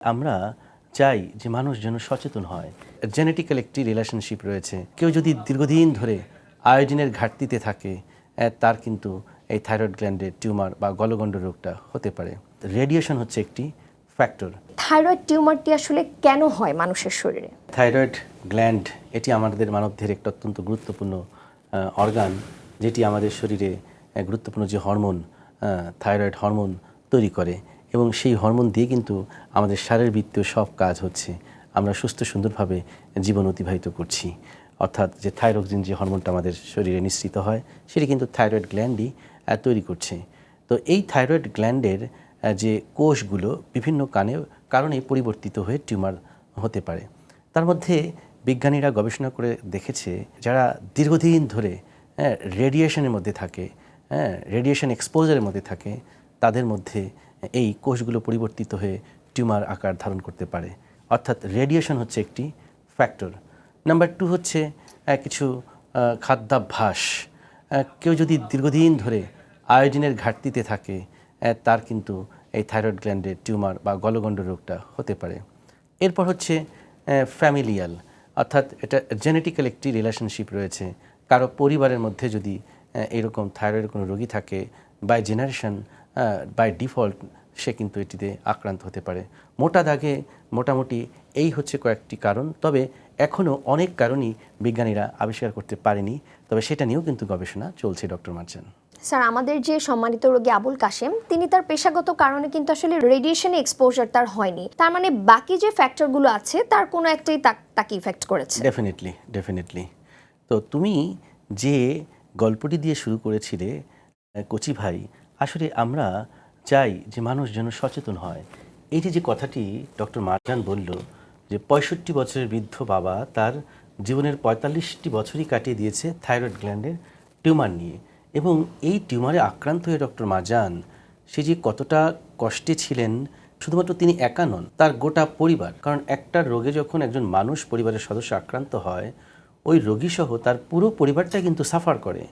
আমরা চাই যে মানুষ যেন সচেতন হয়। জেনেটিক্যাল একটি রিলেশনশিপ রয়েছে। কেউ যদি দীর্ঘদিন ধরে আয়োডিনের ঘাটতিতে থাকে তার কিন্তু এই থাইরয়েড গ্ল্যান্ডের টিউমার বা গলগণ্ড রোগটা হতে পারে। রেডিয়েশন হচ্ছে একটি ফ্যাক্টর থাইরয়েড টিউমারটি আসলে কেন হয় মানুষের শরীরে? থাইরয়েড গ্ল্যান্ড এটি আমাদের মানবদেহের একটা অত্যন্ত গুরুত্বপূর্ণ অর্গান যেটি আমাদের শরীরে গুরুত্বপূর্ণ যে হরমোন থাইরয়েড হরমোন তৈরি করে। এবং সেই হরমোন দিয়ে কিন্তু আমাদের শারীরবৃত্তীয় সব কাজ হচ্ছে। আমরা সুস্থ, সুন্দরভাবে জীবন অতিবাহিত করছি। অর্থাৎ যে থাইরোক্সিন যে হরমোনটা আমাদের শরীরে নিঃসৃত হয়, সেটি কিন্তু থাইরয়েড গ্ল্যান্ডই তৈরি করছে। তো এই থাইরয়েড গ্ল্যান্ডের যে কোষগুলো বিভিন্ন কানে, কারণে পরিবর্তিত হয়ে টিউমার হতে পারে। তার মধ্যে বিজ্ঞানীরা গবেষণা করে দেখেছে, যারা দীর্ঘদিন ধরে হ্যাঁ রেডিয়েশনের মধ্যে থাকে হ্যাঁ রেডিয়েশন এক্সপোজারের মধ্যে থাকে, তাদের মধ্যে এই কোষগুলো পরিবর্তিত হয়ে টিউমার আকার ধারণ করতে পারে। অর্থাৎ রেডিয়েশন হচ্ছে একটি ফ্যাক্টর নাম্বার টু হচ্ছে কিছু খাদ্যাভ্যাস। কেউ যদি দীর্ঘদিন ধরে আয়োডিনের ঘাটতিতে থাকে তার কিন্তু এই থাইরয়েড গ্ল্যান্ডের টিউমার বা গলগণ্ড রোগটা হতে পারে। এরপর হচ্ছে ফ্যামিলিয়াল অর্থাৎ এটা জেনেটিক্যাল একটি রিলেশনশিপ রয়েছে। কারও পরিবারের মধ্যে যদি এরকম থাইরয়েড কোনো রোগী থাকে বাই জেনারেশন বাই ডিফল্ট সে কিন্তু এটিতে আক্রান্ত হতে পারে। মোটা দাগে মোটামুটি এই হচ্ছে কয়েকটি কারণ তবে এখনও অনেক কারণই বিজ্ঞানীরা আবিষ্কার করতে পারেনি তবে সেটা নিয়েও কিন্তু গবেষণা চলছে ডক্টর মার্চান স্যার আমাদের যে সম্মানিত রোগী আবুল কাশেম তিনি তার পেশাগত কারণে কিন্তু আসলে রেডিয়েশন এক্সপোজার তার হয়নি। তার মানে বাকি যে ফ্যাক্টরগুলো আছে তার কোনো একটাই তাক- ইফেক্ট করেছে। ডেফিনেটলি ডেফিনেটলি তো তুমি যে গল্পটি দিয়ে শুরু করেছিলে কচি ভাই আসলে আমরা চাই যে মানুষ যেন সচেতন হয়। এই যে কথাটি ডক্টর মারজান বলল যে, পঁয়ষট্টি বছরের বৃদ্ধ বাবা তার জীবনের পঁয়তাল্লিশটি বছরই কাটিয়ে দিয়েছে থাইরয়েড গ্ল্যান্ডের টিউমার নিয়ে এবং এই টিউমারে আক্রান্ত হয়ে ডক্টর মারজান সে যে কতটা কষ্টে ছিলেন, শুধুমাত্র তিনি একা নন, তার গোটা পরিবার, কারণ একটা রোগে যখন একজন মানুষ পরিবারের সদস্য আক্রান্ত হয়, ওই রোগী সহ তার পুরো পরিবারটা কিন্তু সাফার করে।